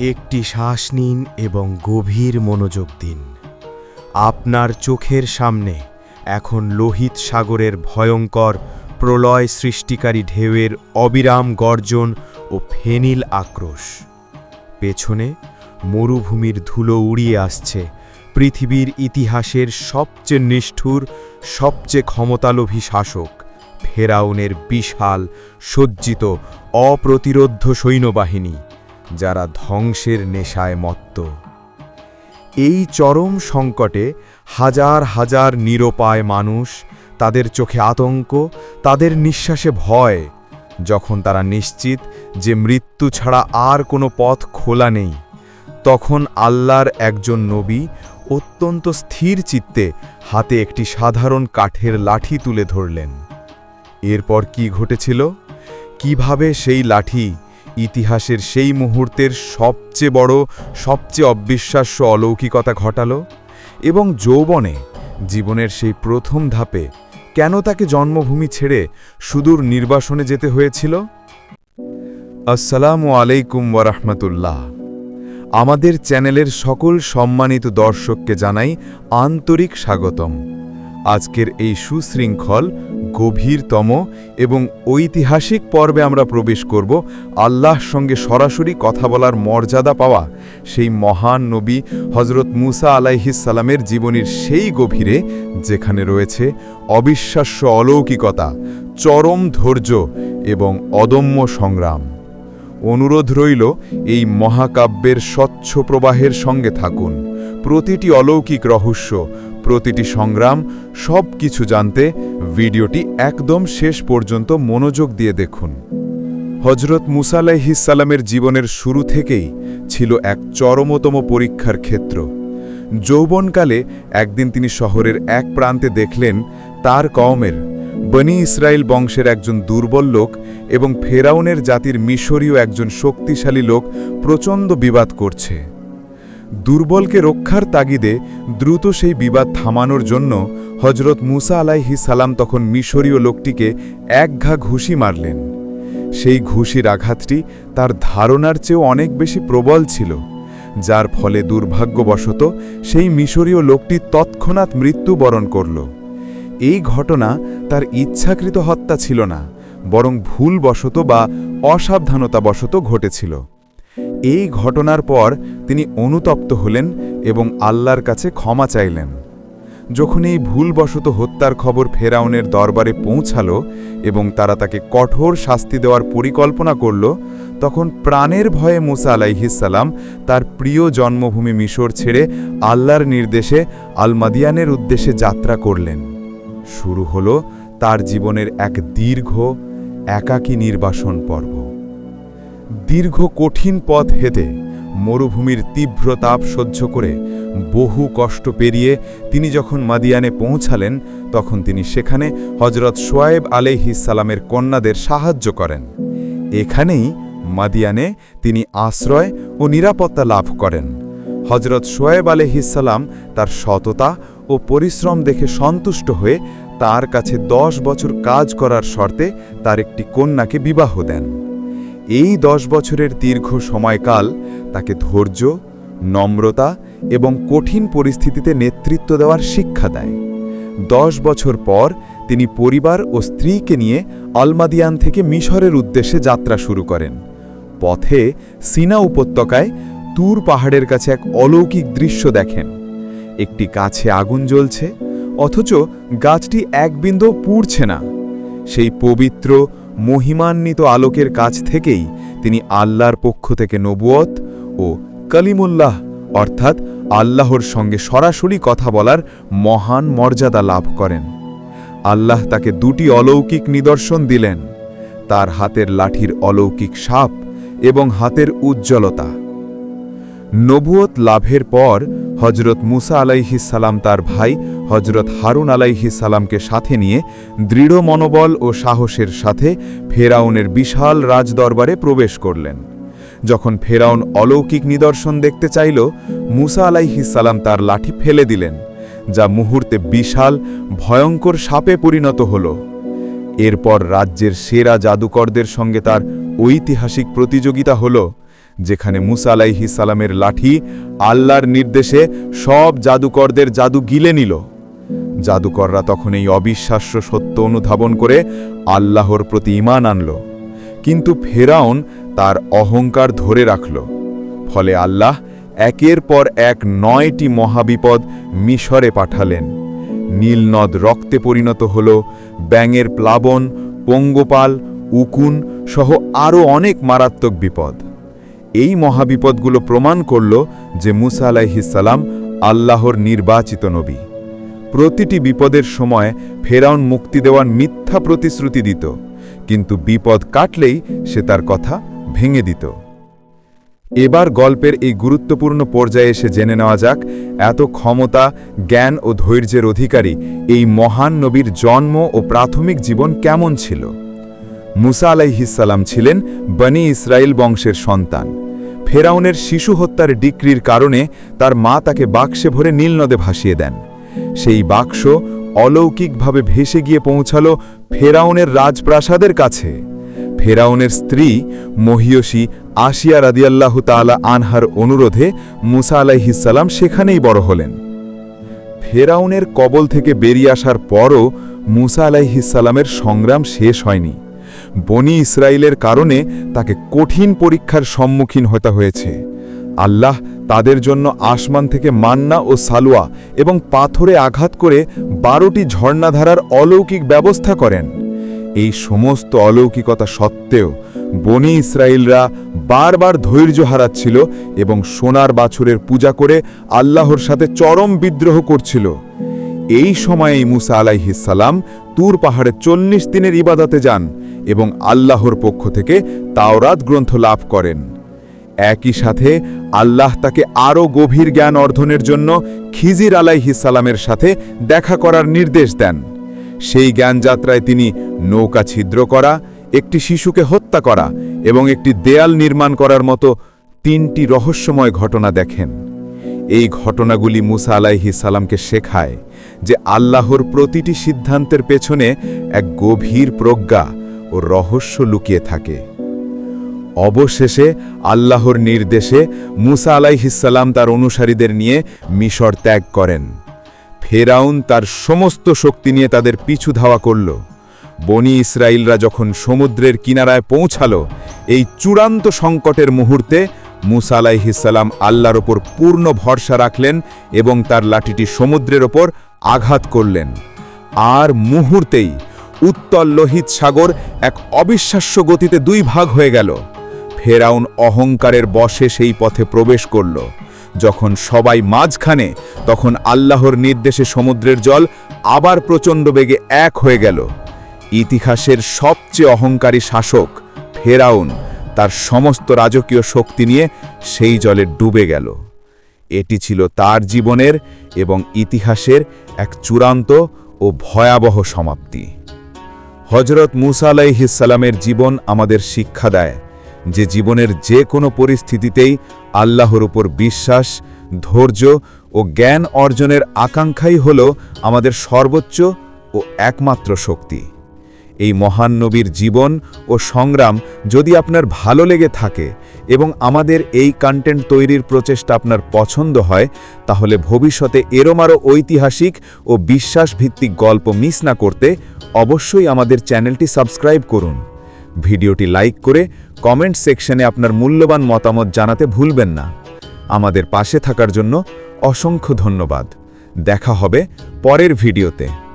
একটি শ্বাস নিন এবং গভীর মনোযোগ দিন। আপনার চোখের সামনে এখন লোহিত সাগরের ভয়ঙ্কর প্রলয় সৃষ্টিকারী ঢেউয়ের অবিরাম গর্জন ও ফেনিল আক্রোশ। পেছনে মরুভূমির ধুলো উড়িয়ে আসছে। পৃথিবীর ইতিহাসের সবচেয়ে নিষ্ঠুর, সবচেয়ে ক্ষমতালোভী শাসক ফেরাউনের বিশাল, সজ্জিত, অপ্রতিরোধ্য সৈন্যবাহিনী। যারা ধ্বংসের নেশায় মত্ত। এই চরম সংকটে হাজার হাজার নিরপায় মানুষ তাদের চোখে আতঙ্ক, তাদের নিঃশ্বাসে ভয়, যখন তারা নিশ্চিত যে মৃত্যু ছাড়া আর কোনো পথ খোলা নেই, তখন আল্লাহর একজন নবী অত্যন্ত স্থির চিত্তে হাতে একটি সাধারণ কাঠের লাঠি তুলে ধরলেন। এরপর কি ঘটেছিল? কীভাবে সেই লাঠি ইতিহাসের সেই মুহূর্তের সবচেয়ে বড়, সবচেয়ে অবিশ্বাস্য অলৌকিকতা ঘটালো এবং যৌবনে জীবনের সেই প্রথম ধাপে কেন তাকে জন্মভূমি ছেড়ে সুদূর নির্বাসনে যেতে হয়েছিল? আসসালামু আলাইকুম ওয়ারহমতুল্লাহ আমাদের চ্যানেলের সকল সম্মানিত দর্শককে জানাই আন্তরিক স্বাগতম। আজকের এই সুশৃঙ্খল গভীরতম এবং ঐতিহাসিক পর্বে আমরা প্রবেশ করব আল্লাহর সঙ্গে সরাসরি কথা বলার মর্যাদা পাওয়া সেই মহান নবী হজরত মুসা আলাইহিসালামের জীবনীর সেই গভীরে যেখানে রয়েছে অবিশ্বাস্য অলৌকিকতা, চরম ধৈর্য এবং অদম্য সংগ্রাম। অনুরোধ রইল এই মহাকাব্যের স্বচ্ছ প্রবাহের সঙ্গে থাকুন। প্রতিটি অলৌকিক রহস্য প্রতিটি সংগ্রাম সব কিছু জানতে ভিডিওটি একদম শেষ পর্যন্ত মনোযোগ দিয়ে দেখুন। হজরত মুসালাইহিসালামের জীবনের শুরু থেকেই ছিল এক চরমতম পরীক্ষার ক্ষেত্র। যৌবনকালে একদিন তিনি শহরের এক প্রান্তে দেখলেন তার কওমের, বনি ইসরায়েল বংশের একজন দুর্বল লোক এবং ফেরাউনের জাতির মিশরীয় একজন শক্তিশালী লোক প্রচণ্ড বিবাদ করছে। দুর্বলকে রক্ষার তাগিদে দ্রুত সেই বিবাদ থামানোর জন্য হজরত মুসা আলাইহি সালাম তখন মিশরীয় লোকটিকে এক ঘা ঘুষি মারলেন। সেই ঘুষির আঘাতটি তার ধারণার চেয়েও অনেক বেশি প্রবল ছিল, যার ফলে দুর্ভাগ্যবশত সেই মিশরীয় লোকটি তৎক্ষণাৎ মৃত্যুবরণ করল। এই ঘটনা তার ইচ্ছাকৃত হত্যা ছিল না, বরং ভুলবশত বা অসাবধানতাবশত ঘটেছিল। এই ঘটনার পর তিনি অনুতপ্ত হলেন এবং আল্লাহর কাছে ক্ষমা চাইলেন। যখন এই ভুলবশত হত্যার খবর ফেরাউনের দরবারে পৌঁছালো এবং তারা তাকে কঠোর শাস্তি দেওয়ার পরিকল্পনা করল, তখন প্রাণের ভয়ে মুসা আলাইহিসাল্লাম তার প্রিয় জন্মভূমি মিশর ছেড়ে আল্লাহর নির্দেশে আলমাদিয়ানের উদ্দেশ্যে যাত্রা করলেন। শুরু হলো তার জীবনের এক দীর্ঘ, একাকী নির্বাসন পর্ব। দীর্ঘ কঠিন পথ হেঁটে মরুভূমির তীব্র তাপ সহ্য করে বহু কষ্ট পেরিয়ে তিনি যখন মাদিয়ানে পৌঁছালেন, তখন তিনি সেখানে হজরত সোয়েব সালামের কন্যাদের সাহায্য করেন। এখানেই মাদিয়ানে তিনি আশ্রয় ও নিরাপত্তা লাভ করেন। হজরত সোয়েব আলহিসাল্লাম তার সততা ও পরিশ্রম দেখে সন্তুষ্ট হয়ে তার কাছে দশ বছর কাজ করার শর্তে তার একটি কন্যাকে বিবাহ দেন। এই দশ বছরের দীর্ঘ সময়কাল তাকে ধৈর্য, নম্রতা এবং কঠিন পরিস্থিতিতে নেতৃত্ব দেওয়ার শিক্ষা দেয়। দশ বছর পর তিনি পরিবার ও স্ত্রীকে নিয়ে আলমাদিয়ান থেকে মিশরের উদ্দেশ্যে যাত্রা শুরু করেন। পথে সিনা উপত্যকায় তুর পাহাড়ের কাছে এক অলৌকিক দৃশ্য দেখেন। একটি কাছে আগুন জ্বলছে, অথচ গাছটি এক বিন্দু পুড়ছে না। সেই পবিত্র মহিমান্বিত আলোকের কাছ থেকেই তিনি আল্লাহর পক্ষ থেকে নবুয়ত ও কলিমুল্লাহ, অর্থাৎ আল্লাহর সঙ্গে সরাসরি কথা বলার মহান মর্যাদা লাভ করেন। আল্লাহ তাকে দুটি অলৌকিক নিদর্শন দিলেন, তার হাতের লাঠির অলৌকিক সাপ এবং হাতের উজ্জ্বলতা। নবুয়ত লাভের পর হজরত মুসা আলাইহি সালাম তার ভাই হজরত হারুন আলাইহি সালামকে সাথে নিয়ে দৃঢ় মনোবল ও সাহসের সাথে ফেরাউনের বিশাল রাজদরবারে প্রবেশ করলেন। যখন ফেরাউন অলৌকিক নিদর্শন দেখতে চাইল, মুসা আলাইহি সালাম তার লাঠি ফেলে দিলেন, যা মুহূর্তে বিশাল, ভয়ঙ্কর সাপে পরিণত হল। এরপর রাজ্যের সেরা জাদুকরদের সঙ্গে তার ঐতিহাসিক প্রতিযোগিতা হল, যেখানে মুসা আলাইহি সালামের লাঠি আল্লাহর নির্দেশে সব জাদুকরদের জাদু গিলে নিল। জাদুকররা তখন এই অবিশ্বাস্য সত্য অনুধাবন করে আল্লাহর প্রতি ইমান আনল। কিন্তু ফেরাউন তার অহংকার ধরে রাখল। ফলে আল্লাহ একের পর এক নয়টি মহাবিপদ মিশরে পাঠালেন। নীলনদ রক্তে পরিণত হল, ব্যাঙের প্লাবন, পঙ্গপাল, উকুন সহ আরও অনেক মারাত্মক বিপদ। এই মহাবিপদগুলো প্রমাণ করল যে মুসা আলাইহিসাল্লাম আল্লাহর নির্বাচিত নবী। প্রতিটি বিপদের সময় ফেরাউন মুক্তি দেওয়ার মিথ্যা প্রতিশ্রুতি দিত, কিন্তু বিপদ কাটলেই সে তার কথা ভেঙে দিত। এবার গল্পের এই গুরুত্বপূর্ণ পর্যায়ে এসে জেনে নেওয়া যাক, এত ক্ষমতা, জ্ঞান ও ধৈর্যের অধিকারী এই মহান নবীর জন্ম ও প্রাথমিক জীবন কেমন ছিল? মুসা আলাইহিসাল্লাম ছিলেন বনি ইসরায়েল বংশের সন্তান। ফেরাউনের শিশু হত্যার ডিক্রির কারণে তার মা তাকে বাক্সে ভরে নীলনদে ভাসিয়ে দেন। সেই বাক্স অলৌকিকভাবে ভেসে গিয়ে পৌঁছাল ফেরাউনের রাজপ্রাসাদের কাছে। ফেরাউনের স্ত্রী মহিয়সী আশিয়া রাদিয়াল্লাহ তাআলা আনহার অনুরোধে মুসা আলাইহিসাল্লাম সেখানেই বড় হলেন। ফেরাউনের কবল থেকে বেরিয়ে আসার পরও মুসা আলাইহিসাল্লামের সংগ্রাম শেষ হয়নি। বনি ইসরায়েলের কারণে তাকে কঠিন পরীক্ষার সম্মুখীন হতে হয়েছে। আল্লাহ তাদের জন্য আসমান থেকে মান্না ও সালুয়া এবং পাথরে আঘাত করে বারোটি ঝর্ণাধারার অলৌকিক ব্যবস্থা করেন। এই সমস্ত অলৌকিকতা সত্ত্বেও বনি ইসরায়েলরা বারবার ধৈর্য হারাচ্ছিল এবং সোনার বাছুরের পূজা করে আল্লাহর সাথে চরম বিদ্রোহ করছিল। এই সময়েই মুসা আলাইহিসাল্লাম তুর পাহাড়ে চল্লিশ দিনের ইবাদতে যান এবং আল্লাহর পক্ষ থেকে তাওরাত গ্রন্থ লাভ করেন। একই সাথে আল্লাহ তাকে আরও গভীর জ্ঞান অর্জনের জন্য খিজির আলাইহিসালামের সাথে দেখা করার নির্দেশ দেন। সেই জ্ঞানযাত্রায় তিনি নৌকা ছিদ্র করা, একটি শিশুকে হত্যা করা এবং একটি দেয়াল নির্মাণ করার মতো তিনটি রহস্যময় ঘটনা দেখেন। এই ঘটনাগুলি মুসা আলাইহি সালামকে শেখায় যে আল্লাহর প্রতিটি সিদ্ধান্তের পেছনে এক গভীর প্রজ্ঞা ও রহস্য লুকিয়ে থাকে। অবশেষে আল্লাহর নির্দেশে মুসা আলাইহিসাল্লাম তার অনুসারীদের নিয়ে মিশর ত্যাগ করেন। ফেরাউন তার সমস্ত শক্তি নিয়ে তাদের পিছু ধাওয়া করল। বনি ইসরায়েলরা যখন সমুদ্রের কিনারায় পৌঁছাল, এই চূড়ান্ত সংকটের মুহূর্তে মুসা আলাইহিসাল্লাম আল্লাহর ওপর পূর্ণ ভরসা রাখলেন এবং তার লাঠিটি সমুদ্রের ওপর আঘাত করলেন। আর মুহূর্তেই উত্তল লোহিত সাগর এক অবিশ্বাস্য গতিতে দুই ভাগ হয়ে গেল। ফেরাউন অহংকারের বশে সেই পথে প্রবেশ করল। যখন সবাই মাঝখানে, তখন আল্লাহর নির্দেশে সমুদ্রের জল আবার প্রচণ্ড বেগে এক হয়ে গেল। ইতিহাসের সবচেয়ে অহংকারী শাসক ফেরাউন, তার সমস্ত রাজকীয় শক্তি নিয়ে সেই জলে ডুবে গেল। এটি ছিল তার জীবনের এবং ইতিহাসের এক চূড়ান্ত ও ভয়াবহ সমাপ্তি। হজরত মুসা আলাইহিসালামের জীবন আমাদের শিক্ষা দেয় যে জীবনের যে কোনো পরিস্থিতিতেই আল্লাহর উপর বিশ্বাস, ধৈর্য ও জ্ঞান অর্জনের আকাঙ্ক্ষাই হল আমাদের সর্বোচ্চ ও একমাত্র শক্তি। এই মহান নবীর জীবন ও সংগ্রাম যদি আপনার ভালো লেগে থাকে এবং আমাদের এই কন্টেন্ট তৈরির প্রচেষ্টা আপনার পছন্দ হয়, তাহলে ভবিষ্যতে এরম আরও ঐতিহাসিক ও বিশ্বাসভিত্তিক গল্প মিস না করতে অবশ্যই আমাদের চ্যানেলটি সাবস্ক্রাইব করুন। ভিডিওটি লাইক করে কমেন্ট সেকশনে আপনার মূল্যবান মতামত জানাতে ভুলবেন না। আমাদের পাশে থাকার জন্য অসংখ্য ধন্যবাদ। দেখা হবে পরের ভিডিওতে।